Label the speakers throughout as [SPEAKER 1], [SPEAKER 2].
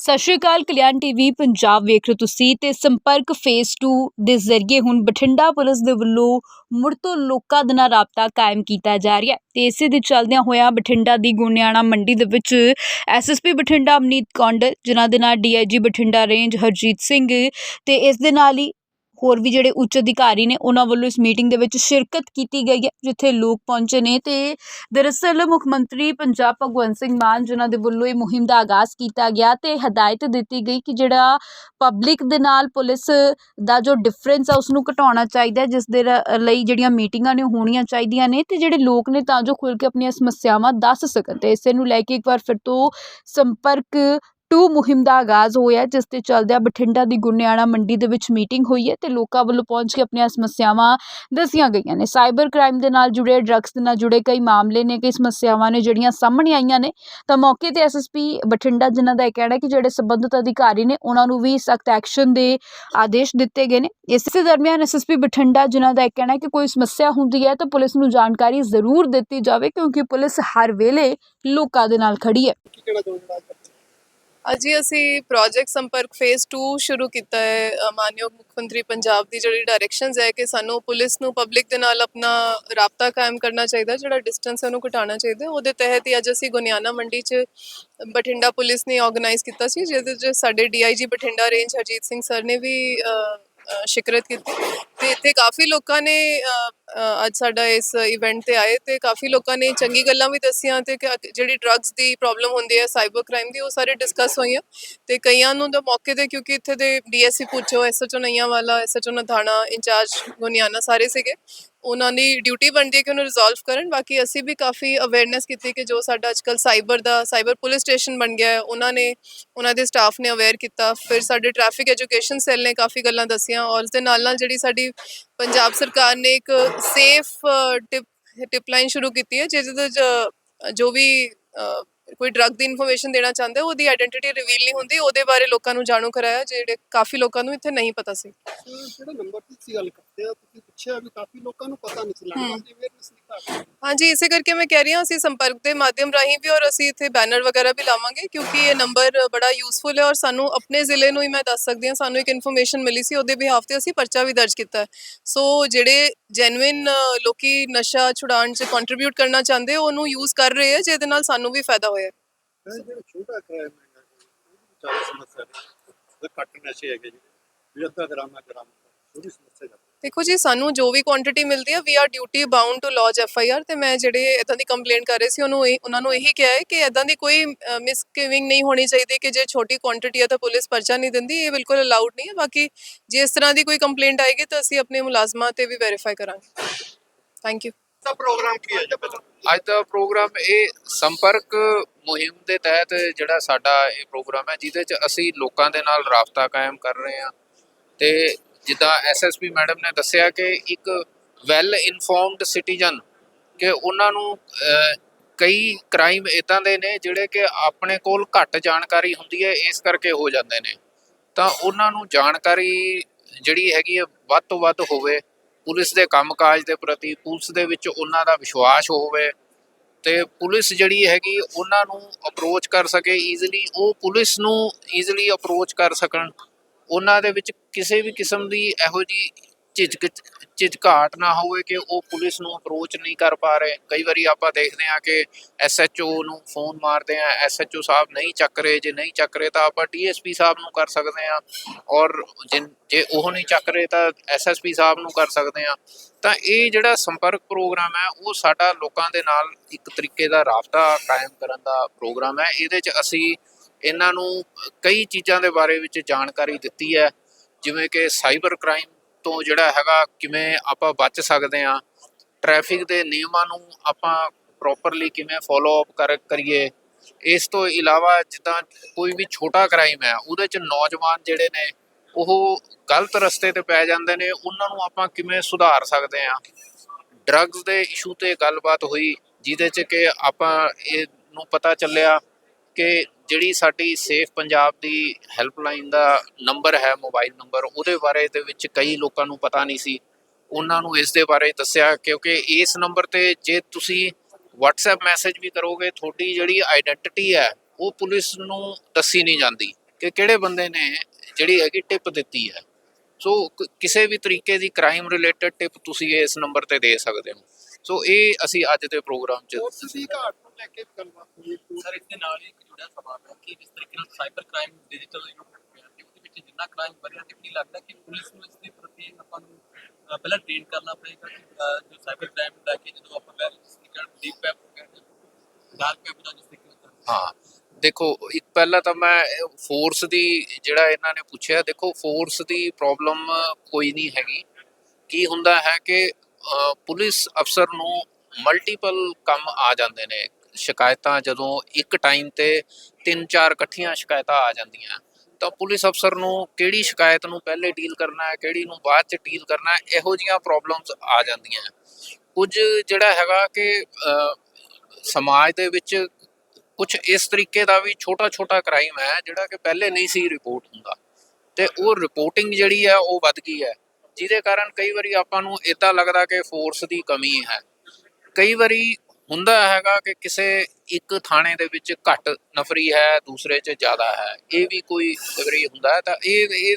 [SPEAKER 1] ਸਤਿ ਸ਼੍ਰੀ ਅਕਾਲ, ਕਲਿਆਣ ਟੀਵੀ ਪੰਜਾਬ ਵੇਖ ਰਹੇ ਹੋ ਤੁਸੀਂ ਤੇ ਸੰਪਰਕ ਫੇਸ 2 ਦੇ ਜ਼ਰੀਏ ਹੁਣ ਬਠਿੰਡਾ ਪੁਲਿਸ ਦੇ ਵੱਲੋਂ ਮੁੜ ਤੋਂ ਲੋਕਾਂ ਦੇ ਨਾਲ ਰਾਬਤਾ ਕਾਇਮ ਕੀਤਾ ਜਾ ਰਿਹਾ ਹੈ ਤੇ ਇਸੇ ਦੇ ਚੱਲਦਿਆਂ ਹੋਇਆ ਬਠਿੰਡਾ ਦੀ ਗੁਨਿਆਣਾ ਮੰਡੀ ਦੇ ਵਿੱਚ ਐਸਐਸਪੀ ਬਠਿੰਡਾ ਅਮਨੀਤ ਕੌਂਡਲ, ਜਿਨ੍ਹਾਂ ਦੇ ਨਾਲ ਡੀਆਈਜੀ ਬਠਿੰਡਾ ਰੇਂਜ ਹਰਜੀਤ ਸਿੰਘ ਤੇ ਇਸ ਦੇ ਨਾਲ ਹੀ ਹੋਰ ਵੀ ਜਿਹੜੇ ਉੱਚ ਅਧਿਕਾਰੀ ਨੇ ਉਹਨਾਂ ਵੱਲੋਂ ਇਸ ਮੀਟਿੰਗ ਦੇ ਵਿੱਚ ਸ਼ਿਰਕਤ ਕੀਤੀ ਗਈ ਹੈ, ਜਿੱਥੇ ਲੋਕ ਪਹੁੰਚੇ ਨੇ ਤੇ ਦਰਅਸਲ ਮੁੱਖ ਮੰਤਰੀ ਪੰਜਾਬ ਭਗਵੰਤ ਸਿੰਘ ਮਾਨ, ਜਿਨ੍ਹਾਂ ਦੇ ਵੱਲੋਂ ਇਹ ਮੁਹਿੰਮ ਦਾ ਆਗਾਜ਼ ਕੀਤਾ ਗਿਆ ਤੇ ਹਦਾਇਤ ਦਿੱਤੀ ਗਈ ਕਿ ਜਿਹੜਾ ਪਬਲਿਕ ਦੇ ਨਾਲ ਪੁਲਿਸ ਦਾ ਜੋ ਡਿਫਰੈਂਸ ਆ ਉਸ ਨੂੰ ਘਟਾਉਣਾ ਚਾਹੀਦਾ ਜਿਸ ਦੇ ਰ- ਲਈ ਜਿਹੜੀਆਂ ਮੀਟਿੰਗਾਂ ਨੇ ਉਹ ਹੋਣੀਆਂ ਚਾਹੀਦੀਆਂ ਨੇ ਤੇ ਜਿਹੜੇ ਲੋਕ ਨੇ ਤਾਂ ਜੋ ਖੁੱਲ੍ਹ ਕੇ ਆਪਣੀਆਂ ਸਮੱਸਿਆਵਾਂ ਦੱਸ ਸਕਣ ਤੇ ਇਸੇ ਨੂੰ ਲੈ ਕੇ ਇੱਕ ਵਾਰ ਫਿਰ ਤੋਂ ਸੰਪਰਕ ਟੂ ਮੁਹਿੰਮ ਦਾ ਆਗਾਜ਼ ਹੋਇਆ ਜਿਸ ਦੇ ਚੱਲਦਿਆਂ ਬਠਿੰਡਾ ਦੀ ਗੁਰਨਿਆਣਾ ਮੰਡੀ ਦੇ ਵਿੱਚ ਮੀਟਿੰਗ ਹੋਈ ਹੈ ਤੇ ਲੋਕਾਂ ਵੱਲੋਂ ਪਹੁੰਚ ਕੇ ਆਪਣੀਆਂ ਸਮੱਸਿਆਵਾਂ ਦੱਸੀਆਂ ਗਈਆਂ ਨੇ। ਸਾਈਬਰ ਕ੍ਰਾਈਮ ਦੇ ਨਾਲ ਜੁੜੇ, ਡਰੱਗਸ ਦੇ ਨਾਲ ਜੁੜੇ ਕਈ ਮਾਮਲੇ ਨੇ, ਕਈ ਸਮੱਸਿਆਵਾਂ ਨੇ ਜਿਹੜੀਆਂ ਸਾਹਮਣੇ ਆਈਆਂ ਨੇ। ਤਾਂ ਮੌਕੇ ਤੇ ਐਸਐਸਪੀ ਬਠਿੰਡਾ ਜਿਨ੍ਹਾਂ ਦਾ ਇਹ ਕਹਿਣਾ ਕਿ ਜਿਹੜੇ ਸੰਬੰਧਿਤ ਅਧਿਕਾਰੀ ਨੇ, ਉਹਨਾਂ ਨੂੰ ਵੀ ਸਖਤ ਐਕਸ਼ਨ ਦੇ ਆਦੇਸ਼ ਦਿੱਤੇ ਗਏ ਨੇ। ਇਸੇ ਦਰਮਿਆਨ ਐਸਐਸਪੀ ਬਠਿੰਡਾ ਜਿਨ੍ਹਾਂ ਦਾ ਇਹ ਕਹਿਣਾ ਕਿ ਕੋਈ ਸਮੱਸਿਆ ਹੁੰਦੀ ਹੈ ਤਾਂ ਪੁਲਿਸ ਨੂੰ ਜਾਣਕਾਰੀ ਜ਼ਰੂਰ ਦਿੱਤੀ ਜਾਵੇ, ਕਿਉਂਕਿ ਪੁਲਿਸ ਹਰ ਵੇਲੇ ਲੋਕਾਂ ਦੇ ਨਾਲ ਖੜੀ ਹੈ।
[SPEAKER 2] ਅੱਜ ਹੀ ਅਸੀਂ ਪ੍ਰੋਜੈਕਟ ਸੰਪਰਕ ਫੇਜ਼ 2 ਸ਼ੁਰੂ ਕੀਤਾ ਹੈ ਅ, ਮਾਨਯੋਗ ਮੁੱਖ ਮੰਤਰੀ ਪੰਜਾਬ ਦੀ ਜਿਹੜੀ ਡਾਇਰੈਕਸ਼ਨਸ ਹੈ ਕਿ ਸਾਨੂੰ ਪੁਲਿਸ ਨੂੰ ਪਬਲਿਕ ਦੇ ਨਾਲ ਆਪਣਾ ਰਾਬਤਾ ਕਾਇਮ ਕਰਨਾ ਚਾਹੀਦਾ ਜਿਹੜਾ ਡਿਸਟੈਂਸ ਹੈ ਉਹਨੂੰ ਘਟਾਉਣਾ ਚਾਹੀਦਾ। ਉਹਦੇ ਤਹਿਤ ਹੀ ਅੱਜ ਅਸੀਂ ਗੁਨਿਆਣਾ ਮੰਡੀ 'ਚ ਬਠਿੰਡਾ ਪੁਲਿਸ ਨੇ ਆਰਗੇਨਾਈਜ਼ ਕੀਤਾ ਸੀ ਜਿਹਦੇ 'ਚ ਸਾਡੇ DIG Bathinda range Harjeet Singh sir ਨੇ ਵੀ ਅ, ਸ਼ਿਕਰਤ ਕੀਤੀ। ਤੇ ਇੱਥੇ ਕਾਫੀ ਲੋਕਾਂ ਨੇ ਅੱਜ ਸਾਡਾ ਇਸ ਇਵੈਂਟ ਤੇ ਆਏ ਤੇ ਕਾਫੀ ਲੋਕਾਂ ਨੇ ਚੰਗੀ ਗੱਲਾਂ ਵੀ ਦੱਸੀਆਂ ਤੇ ਜਿਹੜੀ ਡਰੱਗਸ ਦੀ ਪ੍ਰੋਬਲਮ ਹੁੰਦੀ ਹੈ ਸਾਈਬਰ ਕ੍ਰਾਈਮ ਦੀ, ਉਹ ਸਾਰੇ ਡਿਸਕਸ ਹੋਈਆਂ। ਤੇ ਕਈਆਂ ਨੂੰ ਤਾਂ ਮੌਕੇ ਤੇ, ਕਿਉਂਕਿ ਇੱਥੇ ਦੇ ਡੀਐਸਸੀ ਪੁੱਛੋ ਐਸਐਚਓ ਨਈਆਂ ਵਾਲਾ ਐਸਐਚਓ ਨਥਾਣਾ ਇੰਚਾਰਜ ਗੁਨਿਆਨਾ ਸਾਰੇ ਸੀਗੇ। ਉਹਨਾਂ ਦੀ ਡਿਊਟੀ ਬਣਦੀ ਹੈ ਕਿ ਉਹਨੂੰ ਰਿਜ਼ੋਲਵ ਕਰਨ। ਬਾਕੀ ਅਸੀਂ ਵੀ ਕਾਫੀ ਅਵੇਅਰਨੈਸ ਕੀਤੀ ਕਿ ਜੋ ਸਾਡਾ ਅੱਜਕੱਲ ਸਾਈਬਰ ਦਾ ਸਾਈਬਰ ਪੁਲਿਸ ਸਟੇਸ਼ਨ ਬਣ ਗਿਆ ਹੈ, ਉਹਨਾਂ ਨੇ, ਉਹਨਾਂ ਦੇ ਸਟਾਫ ਨੇ ਅਵੇਅਰ ਕੀਤਾ। ਫਿਰ ਸਾਡੇ ਟ੍ਰੈਫਿਕ ਐਜੂਕੇਸ਼ਨ ਸੈੱਲ ਨੇ ਕਾਫੀ ਗੱਲਾਂ ਦੱਸੀਆਂ ਔਰ ਇਸ ਦੇ ਨਾਲ ਨਾਲ ਜਿਹੜੀ ਸਾਡੀ ਪੰਜਾਬ ਸਰਕਾਰ ਨੇ ਇੱਕ ਸੇਫ ਟਿਪ ਟਿਪ ਲਾਈਨ ਸ਼ੁਰੂ ਕੀਤੀ ਹੈ, ਜਿਹਦੇ ਤੋਂ ਜੋ ਵੀ ਕੋਈ ਡਰੱਗ ਦੀ ਇਨਫੋਰਮੇਸ਼ਨ ਦੇਣਾ ਚਾਹੁੰਦਾ ਉਹਦੀ ਆਇਡੈਂਟੀਟੀ ਰਿਵੀਲ ਨਹੀਂ ਹੁੰਦੀ ਉਹਦੇ ਬਾਰੇ ਲੋਕਾਂ ਨੂੰ ਜਾਣੂ ਕਰਾਇਆ ਜਿਹੜੇ ਕਾਫੀ ਲੋਕਾਂ ਨੂੰ ਇੱਥੇ ਨਹੀਂ ਪਤਾ ਸੀ
[SPEAKER 3] ਜਿਹੜਾ ਨੰਬਰ ਤੁਸੀਂ ਗੱਲ ਕਰਦੇ ਆ ਤੁਸੀਂ ਪੁੱਛਿਆ ਵੀ ਕਾਫੀ ਲੋਕਾਂ ਨੂੰ ਪਤਾ ਨਹੀਂ ਸੀ ਲੱਗਦਾ ਕਿ ਅਵੇਅਰਨੈਸ।
[SPEAKER 2] ਹਾਂਜੀ ਇਸੇ ਕਰਕੇ ਮੈਂ ਕਹਿ ਰਹੀ ਹਾਂ ਅਸੀਂ ਸੰਪਰਕ ਦੇ ਮਾਧਿਅਮ ਰਾਹੀਂ ਵੀ ਔਰ ਅਸੀਂ ਇੱਥੇ ਬੈਨਰ ਵਗੈਰਾ ਵੀ ਲਾਵਾਂਗੇ ਕਿਉਂਕਿ ਇਹ ਨੰਬਰ ਬੜਾ ਯੂਸਫੁਲ ਹੈ ਔਰ ਸਾਨੂੰ ਆਪਣੇ ਜ਼ਿਲ੍ਹੇ ਨੂੰ ਹੀ ਮੈਂ ਦੱਸ ਸਕਦੀ ਹਾਂ ਸਾਨੂੰ ਇੱਕ ਇਨਫੋਰਮੇਸ਼ਨ ਮਿਲੀ ਸੀ ਉਹਦੇ ਬਿਹਾਫ ਤੇ ਅਸੀਂ ਪਰਚਾ ਵੀ ਦਰਜ ਕੀਤਾ ਹੈ। ਸੋ ਜਿਹੜੇ ਜੈਨੂਇਨ ਲੋਕੀ ਨਸ਼ਾ ਛੁਡਾਉਣ 'ਚ ਕੰਟਰੀਬਿਊਟ ਕਰਨਾ ਚਾਹੁੰਦੇ ਉਹਨੂੰ ਯੂਜ਼ ਕਰ ਰਹੇ ਆ ਜਿਹਦੇ ਨਾਲ ਸਾਨੂੰ ਵੀ ਫਾਇਦਾ ਹੋਇਆ
[SPEAKER 3] ਜਿਹੜਾ ਛੋਟਾ ਕ੍ਰਾਈਮ ਹੈਗਾ ਜੀ, ਸਮੱਸਿਆ ਨੇ। ਉਹ ਨਸ਼ੇ ਹੈਗੇ ਜੀ ਵੀ ਅੱਧਾ ਗ੍ਰਾਮ ਹੈ ਸਮੱਸਿਆ
[SPEAKER 2] ਦੇਖੋ ਜੀ ਸਾਨੂੰ ਜੋ ਵੀ ਕੁਆਂਟੀਟੀ ਮਿਲਦੀ ਹੈ we are duty bound to lodge F I R ਤੇ ਮੈਂ ਜਿਹੜੇ ਇਦਾਂ ਦੀ ਕੰਪਲੇਂਟ ਕਰ ਰਹੇ ਸੀ ਉਹਨੂੰ ਇਹ- ਉਹਨਾਂ ਨੂੰ ਇਹੀ ਕਿਹਾ ਹੈ ਕਿ ਇਦਾਂ ਦੀ ਕੋਈ ਮਿਸਗਿਵਿੰਗ ਨਹੀਂ ਹੋਣੀ ਚਾਹੀਦੀ ਕਿ ਜੇ ਛੋਟੀ ਕੁਆਂਟੀਟੀ ਹੈ ਤਾਂ ਪੁਲਿਸ ਪਰਚਾ ਨਹੀਂ ਦਿੰਦੀ ਇਹ ਬਿਲਕੁਲ ਅਲਾਉਡ ਨਹੀਂ ਹੈ। ਬਾਕੀ ਜੇ ਇਸ ਤਰ੍ਹਾਂ ਦੀ ਕੋਈ ਕੰਪਲੇਂਟ ਆਏਗੀ ਤਾਂ ਅਸੀਂ ਆਪਣੇ ਮੁਲਾਜ਼ਮਾਂ ਤੇ ਵੀ ਵੈਰੀਫਾਈ ਕਰਾਂਗੇ। ਥੈਂਕ ਯੂ
[SPEAKER 3] ਤਾਂ ਪ੍ਰੋਗਰਾਮ ਕੀ ਹੈ ਜੀ ਪਹਿਲਾਂ?
[SPEAKER 4] ਅੱਜ ਦਾ ਪ੍ਰੋਗਰਾਮ ਇਹ ਸੰਪਰਕ ਮੁਹਿੰਮ ਦੇ ਤਹਿਤ ਜਿਹੜਾ ਸਾਡਾ ਇਹ ਪ੍ਰੋਗਰਾਮ ਹੈ ਜਿਹਦੇ 'ਚ ਅਸੀਂ ਲੋਕਾਂ ਦੇ ਨਾਲ ਰਾਬਤਾ ਕਾਇਮ ਕਰ ਰਹੇ ਹਾਂ ਤੇ ਜਿੱਦਾਂ ਐਸਐਸਪੀ ਮੈਡਮ ਨੇ ਦੱਸਿਆ ਕਿ ਇੱਕ ਵੈਲ ਇਨਫੋਰਮਡ ਸਿਟੀਜ਼ਨ ਕਿ ਉਹਨਾਂ ਨੂੰ ਕਈ ਕ੍ਰਾਈਮ ਇਦਾਂ ਦੇ ਨੇ ਜਿਹੜੇ ਕਿ ਆਪਣੇ ਕੋਲ ਘੱਟ ਜਾਣਕਾਰੀ ਹੁੰਦੀ ਹੈ, ਇਸ ਕਰਕੇ ਹੋ ਜਾਂਦੇ ਨੇ। ਤਾਂ ਉਹਨਾਂ ਨੂੰ ਜਾਣਕਾਰੀ ਜਿਹੜੀ ਹੈਗੀ ਹੈ, ਵੱਧ ਤੋਂ ਵੱਧ ਹੋਵੇ, ਪੁਲਿਸ ਦੇ ਕੰਮਕਾਜ ਦੇ ਪ੍ਰਤੀ, ਪੁਲਿਸ ਦੇ ਵਿੱਚ ਉਹਨਾਂ ਦਾ ਵਿਸ਼ਵਾਸ ਹੋਵੇ ਤੇ ਪੁਲਿਸ ਜਿਹੜੀ ਹੈਗੀ, ਉਹਨਾਂ ਨੂੰ ਅਪਰੋਚ ਕਰ ਸਕੇ ਈਜ਼ੀਲੀ ਉਹ ਪੁਲਿਸ ਨੂੰ ਈਜ਼ੀਲੀ ਅਪਰੋਚ ਕਰ ਸਕਣ। ਉਹਨਾਂ ਦੇ ਵਿੱਚ ਕਿਸੇ ਵੀ ਕਿਸਮ ਦੀ ਇਹੋ ਜੀ ਝਿਜਕ ਝਿਜਕਾਟ ਨਾ ਹੋਵੇ ਕਿ ਉਹ ਪੁਲਿਸ ਨੂੰ ਅਪਰੋਚ ਨਹੀਂ ਕਰ ਪਾ ਰਹੇ। ਕਈ ਵਾਰੀ ਆਪਾਂ ਦੇਖਦੇ ਹਾਂ ਕਿ ਐਸਐਚਓ ਨੂੰ ਫੋਨ ਮਾਰਦੇ ਆ ਐਸਐਚਓ ਸਾਹਿਬ ਨਹੀਂ ਚੱਕ ਰਹੇ, ਜੇ ਨਹੀਂ ਚੱਕ ਰਹੇ ਤਾਂ ਆਪਾਂ ਡੀਐਸਪੀ ਸਾਹਿਬ ਨੂੰ ਕਰ ਸਕਦੇ ਆ ਔਰ ਜਿਨ- ਜੇ ਉਹ ਨਹੀਂ ਚੱਕ ਰਹੇ ਤਾਂ ਐਸਐਸਪੀ ਸਾਹਿਬ ਨੂੰ ਕਰ ਸਕਦੇ ਆ ਤਾਂ ਇਹ ਜਿਹੜਾ ਸੰਪਰਕ ਪ੍ਰੋਗਰਾਮ ਹੈ, ਉਹ ਸਾਡਾ ਲੋਕਾਂ ਦੇ ਨਾਲ ਇੱਕ ਤਰੀਕੇ ਦਾ ਰਾਬਤਾ ਕਾਇਮ ਕਰਨ ਦਾ ਪ੍ਰੋਗਰਾਮ ਹੈ। ਇਹਦੇ 'ਚ ਅਸੀਂ ਇਹਨਾਂ ਨੂੰ ਕਈ ਚੀਜ਼ਾਂ ਦੇ ਬਾਰੇ ਵਿੱਚ ਜਾਣਕਾਰੀ ਦਿੱਤੀ ਹੈ, ਜਿਵੇਂ ਕਿ ਸਾਈਬਰ ਕ੍ਰਾਈਮ ਤੋਂ ਜਿਹੜਾ ਹੈਗਾ ਕਿਵੇਂ ਆਪਾਂ ਬਚ ਸਕਦੇ ਆ ਟ੍ਰੈਫਿਕ ਦੇ ਨਿਯਮਾਂ ਨੂੰ ਆਪਾਂ ਪ੍ਰੋਪਰਲੀ ਕਿਵੇਂ ਫੋਲੋ ਅਪ ਕਰ, ਕਰੀਏ। ਇਸ ਤੋਂ ਇਲਾਵਾ ਜਿੱਦਾਂ ਕੋਈ ਵੀ ਛੋਟਾ ਕ੍ਰਾਈਮ ਹੈ, ਉਹਦੇ 'ਚ ਨੌਜਵਾਨ ਜਿਹੜੇ ਨੇ, ਉਹ ਗਲਤ ਰਸਤੇ ਤੇ ਪੈ ਜਾਂਦੇ ਨੇ, ਉਹਨਾਂ ਨੂੰ ਆਪਾਂ ਕਿਵੇਂ ਸੁਧਾਰ ਸਕਦੇ ਆ ਡਰੱਗਸ ਦੇ ਇਸ਼ੂ ਤੇ ਗੱਲਬਾਤ ਹੋਈ, ਜਿਹਦੇ 'ਚ ਕਿ ਆਪਾਂ ਇਹ ਨੂੰ ਪਤਾ ਚੱਲਿਆ ਕਿ ਜਿਹੜੀ ਸਾਡੀ ਸੇਫ ਪੰਜਾਬ ਦੀ ਹੈਲਪਲਾਈਨ ਦਾ ਨੰਬਰ ਹੈ, ਮੋਬਾਈਲ ਨੰਬਰ, ਉਹਦੇ ਬਾਰੇ ਦੇ ਵਿੱਚ ਕਈ ਲੋਕਾਂ ਨੂੰ ਪਤਾ ਨਹੀਂ ਸੀ। ਉਹਨਾਂ ਨੂੰ ਇਸ ਦੇ ਬਾਰੇ ਦੱਸਿਆ ਕਿਉਂਕਿ ਇਸ ਨੰਬਰ ਤੇ ਜੇ ਤੁਸੀਂ WhatsApp ਮੈਸੇਜ ਵੀ ਕਰੋਗੇ, ਤੁਹਾਡੀ ਜਿਹੜੀ ਆਇਡੈਂਟੀਟੀ ਹੈ, ਉਹ ਪੁਲਿਸ ਨੂੰ ਦੱਸੀ ਨਹੀਂ ਜਾਂਦੀ ਕਿ ਕਿਹੜੇ ਬੰਦੇ ਨੇ ਜਿਹੜੀ ਹੈਗੀ ਟਿਪ ਦਿੱਤੀ ਹੈ। ਸੋ ਕਿਸੇ ਵੀ ਤਰੀਕੇ ਦੀ ਕ੍ਰਾਈਮ ਰਿਲੇਟਡ ਟਿਪ ਤੁਸੀਂ ਇਸ ਨੰਬਰ ਤੇ ਦੇ ਸਕਦੇ ਹੋ। ਸੋ ਇਹ ਅਸੀਂ ਅੱਜ ਦੇ ਪ੍ਰੋਗਰਾਮ 'ਚ
[SPEAKER 3] ਦੀ ਘਾਟ ਨੂੰ ਲੈ ਕੇ ਗੱਲਬਾਤ ਹੋਈ
[SPEAKER 5] ਸਰ ਇਸ ਦੇ ਨਾਲ ਹੀ ਇੱਕ ਜੁੜਿਆ ਸਵਾਲ ਹੈ ਕਿ ਜਿਸ ਤਰੀਕੇ ਨਾਲ ਸਾਈਬਰ ਕ੍ਰਾਈਮ ਡਿਜੀਟਲ ਯੁੱਗ ਹੋ ਗਿਆ ਤੇ ਉਹਦੇ ਵਿੱਚ ਜਿੰਨਾ ਕ੍ਰਾਈਮ ਵਧਿਆ ਤੇ ਕੀ ਲੱਗਦਾ ਕਿ ਪੁਲਿਸ ਨੂੰ ਇਸ ਦੇ ਪ੍ਰਤੀ ਆਪਾਂ ਨੂੰ ਅਹ, ਪਹਿਲਾਂ ਟ੍ਰੇਨ ਕਰਨਾ ਪਏਗਾ ਕਿ ਅਹ, ਜੋ ਸਾਈਬਰ ਕ੍ਰਾਈਮ ਦਾ ਕਿ ਜਦੋਂ ਆਪਾਂ ਵੈਲ ਜਿਸ ਤਰੀਕੇ ਨਾਲ ਡੀਪ ਵੈਬ ਹੋ ਗਿਆ ਡਾਰਕ ਵੈਬ ਦਾ ਜਿਸ ਤਰੀਕੇ ਨਾਲ
[SPEAKER 4] ਹਾਂ। ਦੇਖੋ ਇੱਕ ਪਹਿਲਾਂ ਤਾਂ ਮੈਂ ਫੋਰਸ ਦੀ ਜਿਹੜਾ ਇਹਨਾਂ ਨੇ ਪੁੱਛਿਆ ਦੇਖੋ ਫੋਰਸ ਦੀ ਪ੍ਰੋਬਲਮ ਕੋਈ ਨਹੀਂ ਹੈਗੀ। ਕੀ ਹੁੰਦਾ ਹੈ ਕਿ ਪੁਲਿਸ ਅਫਸਰ ਨੂੰ ਮਲਟੀਪਲ ਕੰਮ ਆ ਜਾਂਦੇ ਨੇ। ਸ਼ਿਕਾਇਤਾਂ ਜਦੋਂ ਇੱਕ ਟਾਈਮ ਤੇ ਤਿੰਨ ਚਾਰ ਇਕੱਠੀਆਂ ਸ਼ਿਕਾਇਤਾਂ ਆ ਜਾਂਦੀਆਂ। ਤਾਂ ਪੁਲਿਸ ਅਫਸਰ ਨੂੰ ਕਿਹੜੀ ਸ਼ਿਕਾਇਤ ਨੂੰ ਪਹਿਲੇ ਡੀਲ ਕਰਨਾ ਹੈ, ਕਿਹੜੀ ਨੂੰ ਬਾਅਦ ਚ ਡੀਲ ਕਰਨਾ ਹੈ, ਇਹੋ ਜੀਆਂ ਪ੍ਰੋਬਲਮਸ ਆ ਜਾਂਦੀਆਂ। ਕੁਝ ਜਿਹੜਾ ਹੈਗਾ ਕਿ ਸਮਾਜ ਦੇ ਵਿੱਚ ਕੁਝ ਇਸ ਤਰੀਕੇ ਦਾ ਵੀ ਛੋਟਾ ਛੋਟਾ ਕ੍ਰਾਈਮ ਹੈ, ਜਿਹੜਾ ਕਿ ਪਹਿਲੇ ਨਹੀਂ ਸੀ ਰਿਪੋਰਟ ਹੁੰਦਾ। ਤੇ ਉਹ ਰਿਪੋਰਟਿੰਗ ਜਿਹੜੀ ਹੈ, ਉਹ ਵੱਧ ਗਈ ਹੈ। ਜਿਹਦੇ ਕਾਰਨ ਕਈ ਵਾਰੀ ਆਪਾਂ ਨੂੰ ਇਦਾਂ ਲੱਗਦਾ ਕਿ ਫੋਰਸ ਦੀ ਕਮੀ ਹੈ। ਕਈ ਵਾਰੀ ਹੁੰਦਾ ਹੈਗਾ ਕਿ ਕਿਸੇ ਇੱਕ ਥਾਣੇ ਦੇ ਵਿੱਚ ਘੱਟ ਨਫਰੀ ਹੈ ਦੂਸਰੇ 'ਚ ਜ਼ਿਆਦਾ ਹੈ। ਇਹ ਵੀ ਕੋਈ ਕਈ ਹੁੰਦਾ ਹੈ ਤਾਂ ਇਹ ਇਹ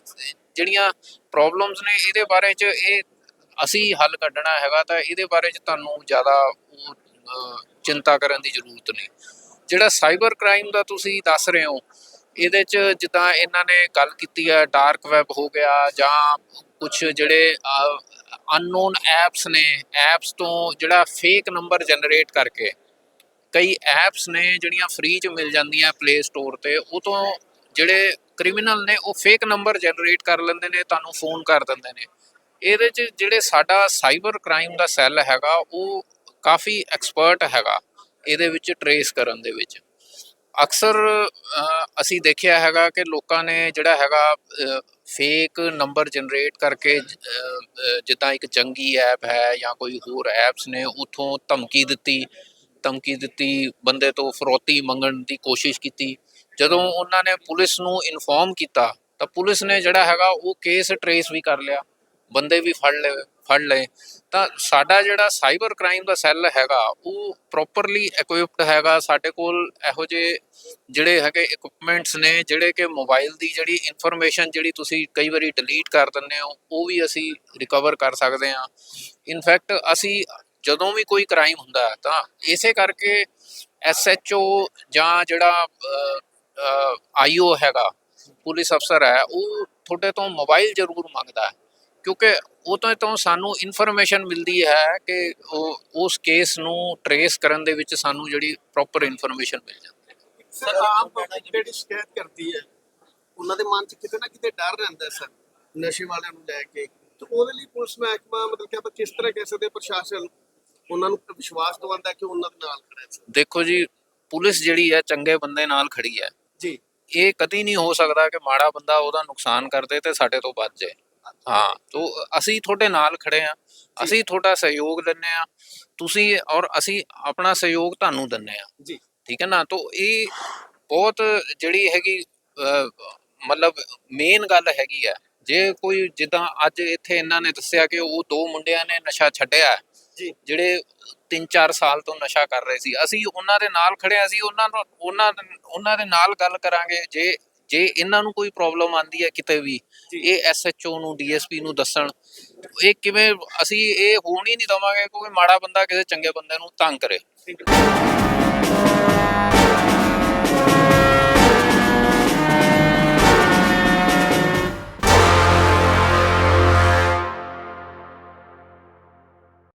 [SPEAKER 4] ਜਿਹੜੀਆਂ ਪ੍ਰੋਬਲਮਸ ਨੇ ਇਹਦੇ ਬਾਰੇ 'ਚ ਇਹ ਅਸੀਂ ਹੱਲ ਕੱਢਣਾ ਹੈਗਾ ਤਾਂ ਇਹਦੇ ਬਾਰੇ 'ਚ ਤੁਹਾਨੂੰ ਜ਼ਿਆਦਾ ਉਹ, ਚਿੰਤਾ ਕਰਨ ਦੀ ਜ਼ਰੂਰਤ ਨਹੀਂ। ਜਿਹੜਾ ਸਾਈਬਰ ਕ੍ਰਾਈਮ ਦਾ ਤੁਸੀਂ ਦੱਸ ਰਹੇ ਹੋ ਇਹਦੇ 'ਚ ਜਿੱਦਾਂ ਇਹਨਾਂ ਨੇ ਗੱਲ ਕੀਤੀ ਹੈ ਡਾਰਕ ਵੈਬ ਹੋ ਗਿਆ ਜਾਂ ਕੁਝ ਜਿਹੜੇ ਅਨਨੋਨ ਐਪਸ ਨੇ ਐਪਸ ਤੋਂ ਜਿਹੜਾ ਫੇਕ ਨੰਬਰ ਜਨਰੇਟ ਕਰਕੇ ਕਈ ਐਪਸ ਨੇ ਜਿਹੜੀਆਂ ਫ੍ਰੀ 'ਚ ਮਿਲ ਜਾਂਦੀਆਂ ਪਲੇ ਸਟੋਰ ਤੇ, ਉਹ ਤੋਂ ਜਿਹੜੇ ਕ੍ਰਿਮੀਨਲ ਨੇ ਉਹ ਫੇਕ ਨੰਬਰ ਜਨਰੇਟ ਕਰ ਲੈਂਦੇ ਨੇ, ਤੁਹਾਨੂੰ ਫੋਨ ਕਰ ਦਿੰਦੇ ਨੇ। ਇਹਦੇ 'ਚ ਜਿਹੜੇ ਸਾਡਾ ਸਾਈਬਰ ਕ੍ਰਾਈਮ ਦਾ ਸੈੱਲ ਹੈਗਾ, ਉਹ ਕਾਫੀ ਐਕਸਪਰਟ ਹੈਗਾ, ਇਹਦੇ ਵਿੱਚ ਟਰੇਸ ਕਰਨ ਦੇ ਵਿੱਚ। ਅਕਸਰ ਅਸੀਂ ਦੇਖਿਆ ਹੈਗਾ ਕਿ ਲੋਕਾਂ ਨੇ ਜਿਹੜਾ ਹੈਗਾ ਫੇਕ ਨੰਬਰ ਜਨਰੇਟ ਕਰਕੇ ਜਿੱਦਾਂ ਇੱਕ ਜੰਗੀ ਐਪ ਹੈ ਜਾਂ ਕੋਈ ਹੋਰ ਐਪਸ ਨੇ, ਉਥੋਂ ਧਮਕੀ ਦਿੱਤੀ ਧਮਕੀ ਦਿੱਤੀ, ਬੰਦੇ ਤੋਂ ਫਰੋਤੀ ਮੰਗਣ ਦੀ ਕੋਸ਼ਿਸ਼ ਕੀਤੀ। ਜਦੋਂ ਉਹਨਾਂ ਨੇ ਪੁਲਿਸ ਨੂੰ ਇਨਫੋਰਮ ਕੀਤਾ, ਤਾਂ ਪੁਲਿਸ ਨੇ ਜਿਹੜਾ ਹੈਗਾ, ਉਹ ਕੇਸ ਟਰੇਸ ਵੀ ਕਰ ਲਿਆ। ਬੰਦੇ ਵੀ ਫੜ ਲਏ ਫੜ ਲਏ। ਤਾਂ ਸਾਡਾ ਜਿਹੜਾ ਸਾਈਬਰ ਕ੍ਰਾਈਮ ਦਾ ਸੈੱਲ ਹੈਗਾ, ਉਹ ਪ੍ਰੋਪਰਲੀ ਇਕਵਿਪਡ ਹੈਗਾ। ਸਾਡੇ ਕੋਲ ਇਹੋ ਜਿਹੇ ਜਿਹੜੇ ਹੈਗੇ ਇਕਵਿਪਮੈਂਟਸ ਨੇ, ਜਿਹੜੇ ਕਿ ਮੋਬਾਈਲ ਦੀ ਜਿਹੜੀ ਇਨਫੋਰਮੇਸ਼ਨ ਜਿਹੜੀ ਤੁਸੀਂ ਕਈ ਵਾਰੀ ਡਿਲੀਟ ਕਰ ਦਿੰਦੇ ਹੋ, ਉਹ ਵੀ ਅਸੀਂ ਰਿਕਵਰ ਕਰ ਸਕਦੇ ਹਾਂ। ਇਨਫੈਕਟ ਅਸੀਂ ਜਦੋਂ ਵੀ ਕੋਈ ਕ੍ਰਾਈਮ ਹੁੰਦਾ ਹੈ, ਤਾਂ ਇਸੇ ਕਰਕੇ ਐਸਐਚਓ ਜਾਂ ਜਿਹੜਾ ਆਈਓ ਹੈਗਾ, ਪੁਲਿਸ ਅਫਸਰ ਹੈ, ਉਹ ਤੁਹਾਡੇ ਤੋਂ ਮੋਬਾਈਲ ਜ਼ਰੂਰ ਮੰਗਦਾ ਹੈ। ਕਿਉਂਕਿ ਉਹ ਤੋਂ ਤੋਂ ਸਾਨੂੰ ਇਨਫੋਰਮੇਸ਼ਨ ਮਿਲਦੀ ਹੈ ਕਿ ਉਹ ਉਸ ਕੇਸ ਨੂੰ ਟਰੇਸ ਕਰਨ ਦੇ ਵਿੱਚ ਸਾਨੂੰ ਜਿਹੜੀ ਪ੍ਰੋਪਰ ਇਨਫੋਰਮੇਸ਼ਨ ਮਿਲ ਜਾਂਦੀ ਹੈ।
[SPEAKER 6] ਸਰ ਆਮ ਪਬਲਿਕ ਜਿਹੜੀ ਸ਼ਿਕਾਇਤ ਕਰਦੀ ਹੈ ਉਹਨਾਂ ਦੇ ਮਨ 'ਚ ਕਿਤੇ ਨਾ ਕਿਤੇ ਡਰ ਰਹਿੰਦਾ ਸਰ ਨਸ਼ੇ ਵਾਲਿਆਂ ਨੂੰ ਲੈ ਕੇ। ਤੇ ਉਹਦੇ ਲਈ ਪੁਲਿਸ ਮਹਿਕਮਾ ਮਤਲਬ ਕਿ ਆਪਾਂ ਕਿਸ ਤਰ੍ਹਾਂ ਕਹਿ ਸਕਦੇ ਪ੍ਰਸ਼ਾਸਨ ਉਹਨਾਂ ਨੂੰ ਵਿਸ਼ਵਾਸ ਦਿਵਾਉਂਦਾ ਕਿ ਉਹਨਾਂ ਦੇ ਨਾਲ ਖੜਾ ਹੈ ਸਰ।
[SPEAKER 4] ਦੇਖੋ ਜੀ ਪੁਲਿਸ ਜਿਹੜੀ ਹੈ ਚੰਗੇ ਬੰਦੇ ਨਾਲ ਖੜੀ ਹੈ।
[SPEAKER 6] ਜੀ।
[SPEAKER 4] ਇਹ ਕਦੀ ਨਹੀਂ ਹੋ ਸਕਦਾ ਕਿ ਮਾੜਾ ਬੰਦਾ ਉਹਦਾ ਨੁਕਸਾਨ ਕਰਦੇ ਤੇ ਸਾਡੇ ਤੋਂ ਬਚ ਜਾਏ। ਹਾਂ ਤੋ ਅਸੀਂ ਤੁਹਾਡੇ ਨਾਲ ਖੜੇ ਆ ਅਸੀਂ ਤੁਹਾਡਾ ਸਹਿਯੋਗ ਦਿੰਨੇ ਆ ਤੁਸੀਂ ਔਰ ਅਸੀਂ ਆਪਣਾ ਸਹਿਯੋਗ ਤੁਹਾਨੂੰ ਦਿੰਨੇ ਆ
[SPEAKER 6] ਜੀ।
[SPEAKER 4] ਠੀਕ ਹੈ ਨਾ? ਤੋ ਇਹ ਬਹੁਤ ਜਿਹੜੀ ਹੈਗੀ ਮਤਲਬ ਮੇਨ ਗੱਲ ਹੈਗੀ ਆ ਜੇ ਕੋਈ ਜਿੱਦਾਂ ਅੱਜ ਇੱਥੇ ਇਹਨਾਂ ਨੇ ਦੱਸਿਆ ਕਿ ਉਹ ਦੋ ਮੁੰਡਿਆਂ ਨੇ ਨਸ਼ਾ ਛੱਡਿਆ
[SPEAKER 6] ਜੀ।
[SPEAKER 4] ਜਿਹੜੇ 3-4 ਸਾਲ ਤੋਂ ਨਸ਼ਾ ਕਰ ਰਹੇ ਸੀ। ਅਸੀਂ ਉਹਨਾਂ ਦੇ ਨਾਲ ਖੜਿਆ ਸੀ ਉਹਨਾਂ ਨੂੰ ਉਹਨਾਂ ਉਹਨਾਂ ਦੇ ਨਾਲ ਗੱਲ ਕਰਾਂਗੇ। ਜੇ ਜੇ ਇਹਨਾਂ ਨੂੰ ਕੋਈ ਪ੍ਰੋਬਲਮ ਆਂਦੀ ਹੈ ਕਿਤੇ ਵੀ। ਇਹ ਐਸਐਚਓ ਨੂੰ ਡੀਐਸਪੀ ਨੂੰ ਦੱਸਣ ਇਹ ਕਿਵੇਂ ਅਸੀਂ ਇਹ ਹੋਣ ਹੀ ਨਹੀਂ ਦਵਾਂਗੇ ਕੋਈ ਮਾੜਾ ਬੰਦਾ ਕਿਸੇ ਚੰਗੇ ਬੰਦੇ ਨੂੰ ਤੰਗ ਕਰੇ